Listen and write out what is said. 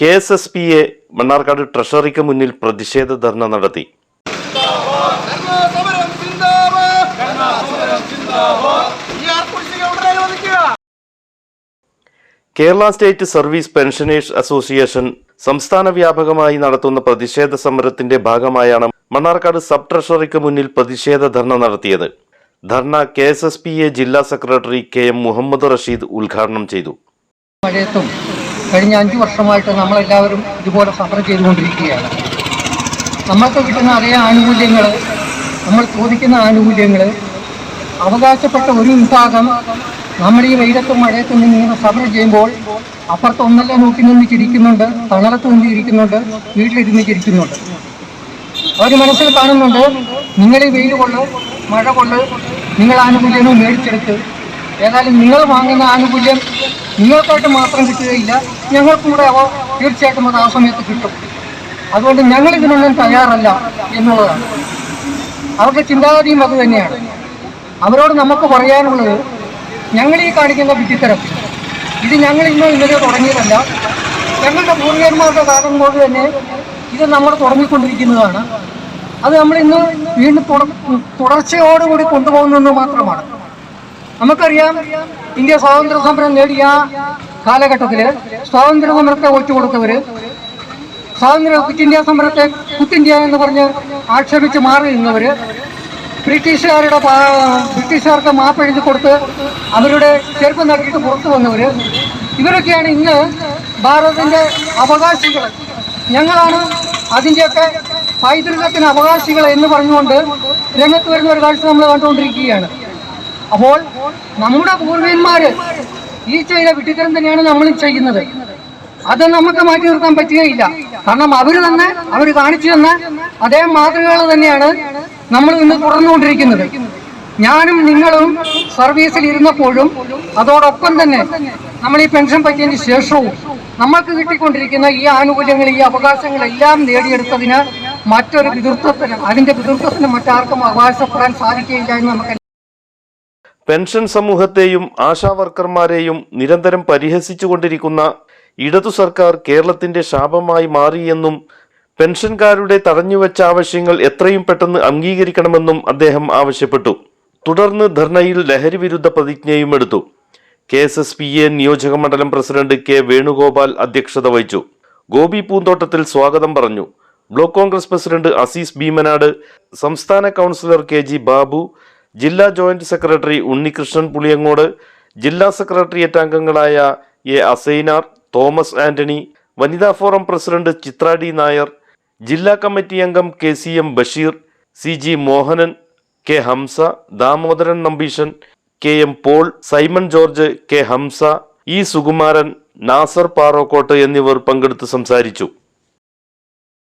K S S P A Mannarkkad ട്രഷറിക്ക് മുന്നിൽ പ്രതിഷേധ ധർണ നടത്തി. Kerala state service pensioners association സംസ്ഥാന വ്യാപകമായി നടത്തുന്ന പ്രതിഷേധ സമരത്തിന്റെ ഭാഗമായാണ് മണ്ണാർക്കാട് സബ് ട്രഷറിക്ക് മുന്നിൽ പ്രതിഷേധ ധർണ നടത്തിയത്. ധർണ K S S P A ജില്ലാ secretary K M Muhammad Rasheed ഉദ്ഘാടനം ചെയ്തു. കഴിഞ്ഞ അഞ്ച് വർഷമായിട്ട് നമ്മളെല്ലാവരും ഇതുപോലെ സമരം ചെയ്തുകൊണ്ടിരിക്കുകയാണ്. നമ്മൾക്ക് കിട്ടുന്ന അതേ ആനുകൂല്യങ്ങൾ നമ്മൾ ചോദിക്കുന്ന ആനുകൂല്യങ്ങൾ അവകാശപ്പെട്ട ഒരു വിഭാഗം നമ്മുടെ ഈ വെയിലത്തും മഴയത്തും ഇങ്ങനെ സമരം ചെയ്യുമ്പോൾ അപ്പുറത്ത് ഒന്നല്ല നോക്കി നിന്ന് ചിരിക്കുന്നുണ്ട് തണലത്ത് നിന്ന് ചിരിക്കുന്നുണ്ട് വീട്ടിലിരുന്ന് ചിരിക്കുന്നുണ്ട്. അവർ മനസ്സിൽ കാണുന്നുണ്ട് നിങ്ങൾ ഈ വെയിൽ കൊണ്ട് മഴ കൊണ്ട് നിങ്ങൾ ആനുകൂല്യങ്ങൾ മേടിച്ചെടുത്ത് ഏതായാലും നിങ്ങൾ വാങ്ങുന്ന ആനുകൂല്യം നിങ്ങൾക്കായിട്ട് മാത്രം കിട്ടുകയില്ല ഞങ്ങൾക്കും കൂടെ അവ തീർച്ചയായിട്ടും അത് ആ സമയത്ത് കിട്ടും. അതുകൊണ്ട് ഞങ്ങൾ ഇതിനൊന്നും തയ്യാറല്ല എന്നുള്ളതാണ്. അവരുടെ ചിന്താഗതിയും അത് തന്നെയാണ്. അവരോട് നമുക്ക് പറയാനുള്ളത് ഞങ്ങൾ ഈ കാണിക്കുന്ന വിധിത്തരം ഇത് ഞങ്ങൾ ഇന്നോ ഇന്നലെ തുടങ്ങിയതല്ല. ഞങ്ങളുടെ പൂർവികന്മാരുടെ കാലം കൊണ്ട് തന്നെ ഇത് നമ്മൾ തുടങ്ങിക്കൊണ്ടിരിക്കുന്നതാണ്. അത് നമ്മൾ ഇന്ന് വീണ്ടും തുട- തുടർച്ചയോടുകൂടി കൊണ്ടുപോകുന്നെന്ന് മാത്രമാണ്. നമുക്കറിയാം ഇന്ത്യ സ്വാതന്ത്ര്യ സമരം നേടിയ കാലഘട്ടത്തിൽ സ്വാതന്ത്ര്യ സമരത്തെ ഒറ്റ കൊടുത്തവര് സ്വാതന്ത്ര്യ ക്വിറ്റ് ഇന്ത്യ സമരത്തെ ക്വിറ്റ് ഇന്ത്യ എന്ന് പറഞ്ഞ് ആക്ഷേപിച്ച് മാറി നിന്നവര് ബ്രിട്ടീഷുകാരുടെ ബ്രിട്ടീഷുകാർക്ക് മാപ്പ് എഴുതി കൊടുത്ത് അവരുടെ ചെരുപ്പ് നടത്തിയിട്ട് പുറത്തു വന്നവര് ഇവരൊക്കെയാണ് ഇന്ന് ഭാരതത്തിന്റെ അവകാശികൾ ഞങ്ങളാണ് അതിന്റെയൊക്കെ പൈതൃകത്തിന് അവകാശികൾ എന്ന് പറഞ്ഞുകൊണ്ട് രംഗത്ത് വരുന്ന ഒരു കാഴ്ച നമ്മൾ കണ്ടുകൊണ്ടിരിക്കുകയാണ്. അപ്പോൾ നമ്മുടെ പൂർവികന്മാര് ഈ ചെയ്ത വിട്ടിത്തരം തന്നെയാണ് നമ്മൾ ചെയ്യുന്നത്. അത് നമുക്ക് മാറ്റി നിർത്താൻ പറ്റുകയില്ല. കാരണം അവർ തന്നെ അവർ കാണിച്ചു തന്ന അതേ മാതൃകകൾ തന്നെയാണ് നമ്മൾ ഇന്ന് തുടർന്നുകൊണ്ടിരിക്കുന്നത്. ഞാനും നിങ്ങളും സർവീസിൽ ഇരുന്നപ്പോഴും അതോടൊപ്പം തന്നെ നമ്മൾ ഈ പെൻഷൻ പറ്റിയതിന് ശേഷവും നമ്മൾക്ക് കിട്ടിക്കൊണ്ടിരിക്കുന്ന ഈ ആനുകൂല്യങ്ങൾ ഈ അവകാശങ്ങളെല്ലാം നേടിയെടുത്തതിന് മറ്റൊരു പിതൃത്വത്തിന് അതിന്റെ പിതൃത്വത്തിന് മറ്റാർക്കും അവകാശപ്പെടാൻ സാധിക്കുകയില്ല എന്ന് നമുക്ക് പെൻഷൻ സമൂഹത്തെയും ആശാവർക്കർമാരെയും നിരന്തരം പരിഹസിച്ചുകൊണ്ടിരിക്കുന്ന ഇടതു സർക്കാർ കേരളത്തിന്റെ ശാപമായി മാറിയെന്നും പെൻഷൻകാരുടെ തടഞ്ഞുവച്ച ആവശ്യങ്ങൾ എത്രയും പെട്ടെന്ന് അംഗീകരിക്കണമെന്നും അദ്ദേഹം ആവശ്യപ്പെട്ടു. തുടർന്ന് ധർണയിൽ ലഹരി വിരുദ്ധ പ്രതിജ്ഞയും എടുത്തു. K S S P A നിയോജക മണ്ഡലം പ്രസിഡന്റ് കെ വേണുഗോപാൽ അധ്യക്ഷത വഹിച്ചു. ഗോപി പൂന്തോട്ടത്തിൽ സ്വാഗതം പറഞ്ഞു. ബ്ലോക്ക് കോൺഗ്രസ് പ്രസിഡന്റ് അസീസ് ഭീമനാട് സംസ്ഥാന കൗൺസിലർ കെ ജി ബാബു ജില്ലാ ജോയിന്റ് സെക്രട്ടറി ഉണ്ണികൃഷ്ണൻ പുളിയങ്ങോട് ജില്ലാ സെക്രട്ടേറിയറ്റ് അംഗങ്ങളായ എ അസൈനാർ തോമസ് ആന്റണി വനിതാ forum president Chithra D Nair ജില്ലാ കമ്മിറ്റി അംഗം K C M Basheer C G Mohanan K Hamsa Damodaran Nambeesan K M Paul Simon George K Hamsa E Sukumaran Nasar Parokkot എന്നിവർ പങ്കെടുത്ത് സംസാരിച്ചു.